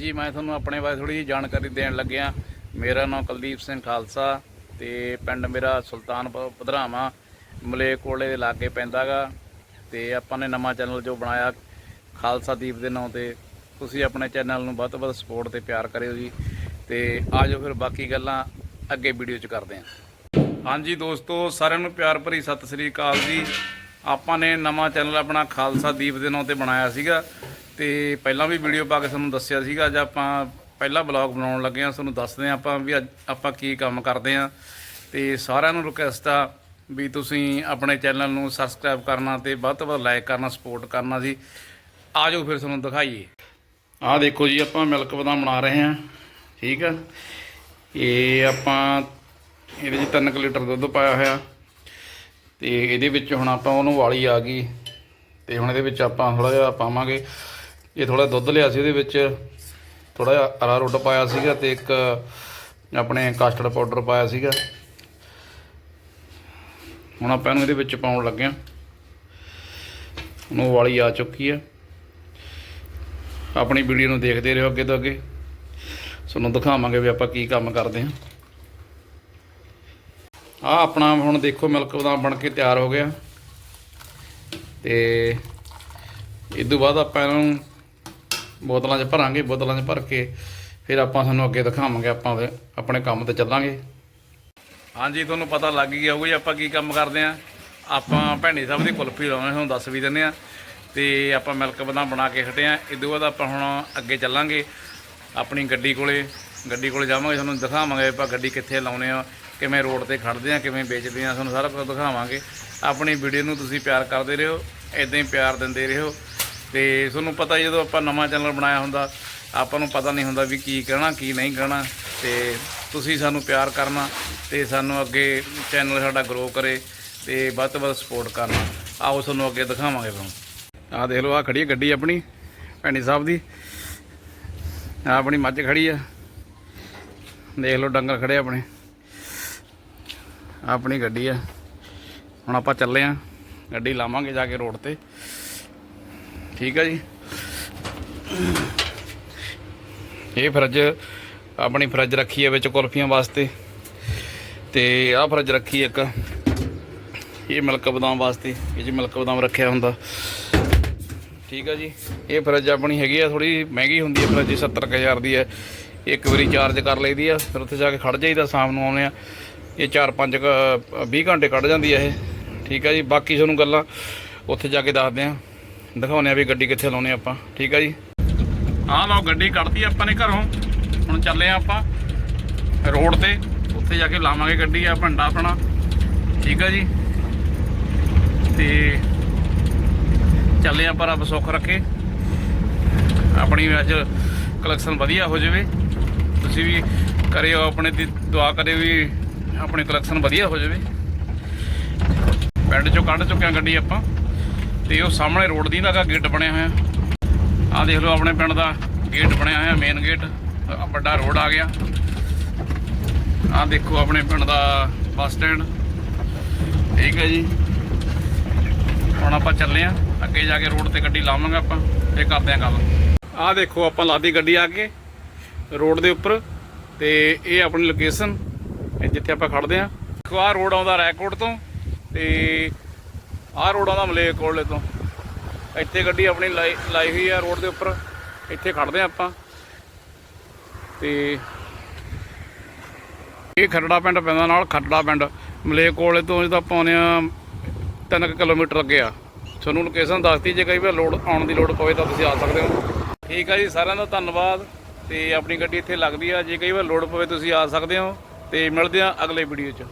ਹਾਂਜੀ ਮੈਂ ਤੁਹਾਨੂੰ ਆਪਣੇ ਬਾਰੇ ਥੋੜੀ ਜਿਹੀ ਜਾਣਕਾਰੀ ਦੇਣ ਲੱਗਿਆ। ਮੇਰਾ ਨਾਮ ਕੁਲਦੀਪ ਸਿੰਘ ਖਾਲਸਾ ਤੇ ਪਿੰਡ ਮੇਰਾ ਸੁਲਤਾਨਪੁਰ ਪਧਰਾਵਾਂ ਮਲੇਕੋਲੇ ਦੇ ਲਾਗੇ ਪੈਂਦਾਗਾ ਤੇ ਆਪਾਂ ਨੇ ਨਵਾਂ ਚੈਨਲ ਜੋ ਬਣਾਇਆ ਖਾਲਸਾ ਦੀਪ ਦੇ ਨਾਂ ਤੇ, ਤੁਸੀਂ ਆਪਣੇ ਚੈਨਲ ਨੂੰ ਵੱਧ ਤੋਂ ਵੱਧ ਸਪੋਰਟ ਤੇ ਪਿਆਰ ਕਰਿਓ ਜੀ ਤੇ ਆਜੋ ਫਿਰ ਬਾਕੀ ਗੱਲਾਂ ਅੱਗੇ ਵੀਡੀਓ 'ਚ ਕਰਦੇ ਹਾਂ ਹਾਂਜੀ ਦੋਸਤੋ, ਸਾਰਿਆਂ ਨੂੰ ਪਿਆਰ ਭਰੀ ਸਤਿ ਸ੍ਰੀ ਅਕਾਲ ਜੀ। ਆਪਾਂ ਨੇ ਨਵਾਂ ਚੈਨਲ ਆਪਣਾ ਖਾਲਸਾ ਦੀਪ ਦੇ ਨਾਂ ਤੇ ਬਣਾਇਆ ਸੀਗਾ। ਤੇ ਪਹਿਲਾਂ ਵੀ ਵੀਡੀਓ ਪਾ ਕੇ ਤੁਹਾਨੂੰ ਦੱਸਿਆ ਸੀਗਾ, ਅੱਜ ਆਪਾਂ ਪਹਿਲਾ ਬਲੌਗ ਬਣਾਉਣ ਲੱਗੇ ਆ ਤੁਹਾਨੂੰ ਦੱਸਦੇ ਆ ਆਪਾਂ ਵੀ ਅੱਜ ਆਪਾਂ ਕੀ ਕੰਮ ਕਰਦੇ ਆ ਤੇ ਸਾਰਿਆਂ ਨੂੰ ਰਿਕਵੈਸਟ ਆ ਵੀ ਤੁਸੀਂ ਆਪਣੇ ਚੈਨਲ ਨੂੰ ਸਬਸਕ੍ਰਾਈਬ ਕਰਨਾ ਤੇ ਵੱਧ ਤੋਂ ਵੱਧ ਲਾਈਕ ਕਰਨਾ ਸਪੋਰਟ ਕਰਨਾ ਸੀ ਆਜੋ ਫਿਰ ਤੁਹਾਨੂੰ ਦਿਖਾਈਏ। ਆਹ ਦੇਖੋ ਜੀ, ਆਪਾਂ ਮਿਲਕ ਬਦਾਮ ਬਣਾ ਰਹੇ ਹਾਂ, ਠੀਕ ਆ। ਇਹ ਆਪਾਂ ਇਹਦੇ ਵਿੱਚ 3 ਲੀਟਰ ਦੁੱਧ ਪਾਇਆ ਹੋਇਆ। ਤੇ ਇਹਦੇ ਵਿੱਚ ਹੁਣ ਆਪਾਂ ਉਹਨੂੰ ਵਾਲੀ ਆ ਗਈ। ਤੇ ਹੁਣ ਇਹਦੇ ਵਿੱਚ ਆਪਾਂ ਥੋੜਾ ਜਿਹਾ ਪਾਵਾਂਗੇ। ਇਹ ਥੋੜਾ ਦੁੱਧ ਲਿਆ ਸੀ ਉਹਦੇ ਵਿੱਚ ਥੋੜਾ ਜਿਹਾ ਅਰਾਰੋਟ ਪਾਇਆ ਸੀਗਾ ਤੇ ਇੱਕ ਆਪਣੇ ਕਸਟਰਡ ਪਾਊਡਰ ਪਾਇਆ ਸੀਗਾ। ਹੁਣ ਆਪਾਂ ਇਹਨੂੰ ਇਹਦੇ ਵਿੱਚ ਪਾਉਣ ਲੱਗੇ ਹਾਂ। ਉਹਨੂੰ ਵਾਲੀ ਆ ਚੁੱਕੀ ਆ ਆਪਣੀ ਵੀਡੀਓ ਨੂੰ ਦੇਖਦੇ ਰਹੋ ਅੱਗੇ ਤੋਂ ਅੱਗੇ। ਤੁਹਾਨੂੰ ਦਿਖਾਵਾਂਗੇ ਵੀ ਆਪਾਂ ਕੀ ਕੰਮ ਕਰਦੇ ਹਾਂ। ਆ ਆਪਣਾ ਹੁਣ ਦੇਖੋ ਮਿਲਕ ਬਦਾਮ ਬਣ ਕੇ ਤਿਆਰ ਹੋ ਗਿਆ। ਤੇ ਇਸ ਤੋਂ ਬਾਅਦ ਆਪਾਂ ਇਹਨੂੰ ਬੋਤਲਾਂ 'ਚ ਭਰਾਂਗੇ, ਬੋਤਲਾਂ 'ਚ ਭਰ ਕੇ ਫਿਰ ਆਪਾਂ ਤੁਹਾਨੂੰ ਅੱਗੇ ਦਿਖਾਵਾਂਗੇ, ਆਪਾਂ ਆਪਣੇ ਕੰਮ ਤੇ ਚੱਲਾਂਗੇ। ਹਾਂਜੀ, ਤੁਹਾਨੂੰ ਪਤਾ ਲੱਗ ਗਿਆ ਹੋਊਗਾ ਜੀ, ਆਪਾਂ ਕੀ ਕੰਮ ਕਰਦੇ ਆ ਆਪਾਂ ਭੈਣੀ ਸਾਹਿਬ ਦੀ ਕੁਲਫੀ ਲਾਉਣੇ ਤੁਹਾਨੂੰ ਦੱਸ ਵੀ ਦਿੰਦੇ ਆ ਤੇ ਆਪਾਂ ਮਿਲਕ ਬਦਾਮ ਬਣਾ ਕੇ ਹਟੇ ਆ ਇਸ ਤੋਂ ਬਾਅਦ ਆਪਾਂ ਹੁਣ ਅੱਗੇ ਚੱਲਾਂਗੇ। ਆਪਣੀ ਗੱਡੀ ਕੋਲੇ ਗੱਡੀ ਕੋਲੇ ਜਾਵਾਂਗੇ, ਤੁਹਾਨੂੰ ਦਿਖਾਵਾਂਗੇ ਆਪਾਂ ਗੱਡੀ ਕਿੱਥੇ ਲਾਉਨੇ ਆ, ਕਿਵੇਂ ਰੋਡ ਤੇ ਖੜਦੇ ਆ, ਕਿਵੇਂ ਵੇਚਦੇ ਆ, ਤੁਹਾਨੂੰ ਸਾਰਾ ਕੁਝ ਦਿਖਾਵਾਂਗੇ। ਆਪਣੀ ਵੀਡੀਓ ਨੂੰ ਤੁਸੀਂ ਪਿਆਰ ਕਰਦੇ ਰਹੋ ਇਦਾਂ ਹੀ ਪਿਆਰ ਦਿੰਦੇ ਰਹੋ। ਤੇ ਤੁਹਾਨੂੰ ਪਤਾ ਜਦੋਂ ਆਪਾਂ ਨਵਾਂ ਚੈਨਲ ਬਣਾਇਆ ਹੁੰਦਾ, ਆਪਾਂ ਨੂੰ ਪਤਾ ਨਹੀਂ ਹੁੰਦਾ ਵੀ ਕੀ ਕਹਿਣਾ, ਕੀ ਨਹੀਂ ਕਹਿਣਾ, ਤੇ ਤੁਸੀਂ ਸਾਨੂੰ ਪਿਆਰ ਕਰਨਾ ਤੇ ਸਾਨੂੰ ਅੱਗੇ ਚੈਨਲ ਸਾਡਾ ਗਰੋ ਕਰੇ ਤੇ ਵੱਧ ਤੋਂ ਵੱਧ ਸਪੋਰਟ ਕਰਨਾ। ਆਓ ਤੁਹਾਨੂੰ ਅੱਗੇ ਦਿਖਾਵਾਂਗੇ ਤੁਹਾਨੂੰ ਆਹ ਦੇਖ ਲਓ ਆ ਖੜੀ ਹੈ ਗੱਡੀ ਆਪਣੀ, ਭੈਣੀ ਸਾਹਿਬ ਦੀ। ਆਹ ਆਪਣੀ ਮੱਝ ਖੜੀ ਆ। ਦੇਖ ਲਓ, ਡੰਗਰ ਖੜੇ ਆਪਣੇ। ਆਪਣੀ ਗੱਡੀ ਆ। ਹੁਣ ਆਪਾਂ ਚੱਲੇ ਆ, ਗੱਡੀ ਲਾਵਾਂਗੇ ਜਾ ਕੇ ਰੋਡ ਤੇ। ਠੀਕ ਆ ਜੀ। ਇਹ ਫਰਿੱਜ, ਆਪਣੀ ਫਰਿੱਜ ਰੱਖੀ ਹੈ ਵਿੱਚ ਕੁਲਫੀਆਂ ਵਾਸਤੇ। ਤੇ ਆਹ ਫਰਿੱਜ ਰੱਖੀ ਇੱਕ। ਇਹ ਮਿਲਕ ਬਦਾਮ ਵਾਸਤੇ, ਇਹ 'ਚ ਮਿਲਕ ਬਦਾਮ ਰੱਖਿਆ ਹੁੰਦਾ। ਠੀਕ ਆ ਜੀ। ਇਹ ਫਰਿੱਜ ਆਪਣੀ ਹੈਗੀ ਆ ਥੋੜੀ ਮਹਿੰਗੀ ਹੁੰਦੀ ਹੈ ਫਰਿੱਜ 70000 ਦੀ ਹੈ ਇੱਕ ਵਾਰੀ ਚਾਰਜ ਕਰ ਲਈਦੀ ਆ, ਫਿਰ ਉੱਥੇ ਜਾ ਕੇ ਖੜ ਜਾਈਦਾ, ਸ਼ਾਮ ਨੂੰ ਆਉਂਦੇ ਆ। ਇਹ 4-5 20 ਘੰਟੇ ਕੱਢ ਜਾਂਦੀ ਆ ਇਹ। ਠੀਕ ਆ ਜੀ। ਬਾਕੀ ਤੁਹਾਨੂੰ ਗੱਲਾਂ ਉੱਥੇ ਜਾ ਕੇ ਦੱਸਦੇ ਆ। ਦਿਖਾਉਂਦੇ ਆ ਵੀ ਗੱਡੀ ਕਿੱਥੇ ਲਾਉਣੇ ਆਪਾਂ, ਠੀਕ ਆ ਜੀ? ਆਹ ਲਓ, ਗੱਡੀ ਕੱਢਤੀ ਆਪਾਂ ਨੇ ਘਰੋਂ। ਹੁਣ ਚੱਲੇ ਆ ਆਪਾਂ ਰੋਡ ਤੇ, ਉੱਥੇ ਜਾ ਕੇ ਲਾਵਾਂਗੇ ਗੱਡੀ, ਆ ਭੰਡਾ ਆਪਣਾ, ਠੀਕ ਆ ਜੀ? ਤੇ ਚੱਲੇ ਆਪਾਂ ਰੱਬ ਸੁੱਖ ਰੱਖੇ। ਆਪਣੀ ਅੱਜ ਕਲੈਕਸ਼ਨ ਵਧੀਆ ਹੋ ਜਾਵੇ। ਤੁਸੀਂ ਵੀ ਕਰਿਓ ਆਪਣੇ ਦੀ ਦੁਆ ਕਰੇ ਵੀ ਆਪਣੀ ਕਲੈਕਸ਼ਨ ਵਧੀਆ ਹੋ ਜਾਵੇ। ਪਿੰਡ ਚੋਂ ਕੱਢ ਚੁੱਕੇ ਹਾਂ ਗੱਡੀ ਆਪਾਂ। ਤੇ ਉਹ ਸਾਹਮਣੇ ਰੋਡ ਦੀ ਲਗਾ ਗੇਟ ਬਣਿਆ ਹੋਇਆ। ਆਹ ਦੇਖ ਲਓ ਆਪਣੇ ਪਿੰਡ ਦਾ ਗੇਟ ਬਣਿਆ ਹੋਇਆ ਮੇਨ ਗੇਟ ਵੱਡਾ ਰੋਡ ਆ ਗਿਆ। ਆਹ ਦੇਖੋ ਆਪਣੇ ਪਿੰਡ ਦਾ ਬੱਸ ਸਟੈਂਡ। ਠੀਕ ਹੈ ਜੀ। ਹੁਣ ਆਪਾਂ ਚੱਲੇ ਆ ਅੱਗੇ ਜਾ ਕੇ ਰੋਡ ਤੇ ਗੱਡੀ ਲਾਵਾਂਗੇ ਆਪਾਂ ਫੇਰ ਕਰਦੇ ਆ ਗੱਲ। ਆਹ ਦੇਖੋ ਆਪਾਂ ਲਾਦੀ ਗੱਡੀ ਆ ਕੇ ਰੋਡ ਦੇ ਉੱਪਰ ਤੇ ਇਹ ਆਪਣੀ ਲੋਕੇਸ਼ਨ ਜਿੱਥੇ ਆਪਾਂ ਖੜਦੇ ਆ ਦੇਖੋ ਆਹ ਰੋਡ ਆਉਂਦਾ ਰੈਕੋਰਡ ਤੋਂ ਤੇ ਆਹ ਰੋਡ ਆਉਂਦਾ ਮਲੇਕੋਟਲੇ ਤੋਂ ਇੱਥੇ। ਗੱਡੀ ਆਪਣੀ ਲਾਈ ਲਾਈ ਹੋਈ ਆ ਰੋਡ ਦੇ ਉੱਪਰ। ਇੱਥੇ ਖੜਦੇ ਆ ਆਪਾਂ। ਤੇ ਇਹ ਖਰੜਾ ਪਿੰਡ ਪੈਂਦਾ ਨਾਲ ਖਰੜਾ ਪਿੰਡ। ਮਲੇਕੋਟਲੇ ਤੋਂ ਜਿਹਦਾ ਪਾਉਨੇ ਆ 3 ਕਿਲੋਮੀਟਰ ਅੱਗੇ ਆ। ਤੁਹਾਨੂੰ ਲੋਕੇਸ਼ਨ ਦੱਸਤੀ, ਜੇ ਕਈ ਵਾਰ ਲੋਡ ਆਉਣ ਦੀ ਲੋੜ ਪਵੇ ਤਾਂ ਤੁਸੀਂ ਆ ਸਕਦੇ ਹੋ। ਠੀਕ ਆ ਜੀ, ਸਾਰਿਆਂ ਦਾ ਧੰਨਵਾਦ। ਤੇ ਆਪਣੀ ਗੱਡੀ ਇੱਥੇ ਲੱਗਦੀ ਆ। ਜੇ ਕਈ ਵਾਰ ਲੋੜ ਪਵੇ ਤੁਸੀਂ ਆ ਸਕਦੇ ਹੋ। ਤੇ ਮਿਲਦੇ ਆ ਅਗਲੇ ਵੀਡੀਓ 'ਚ।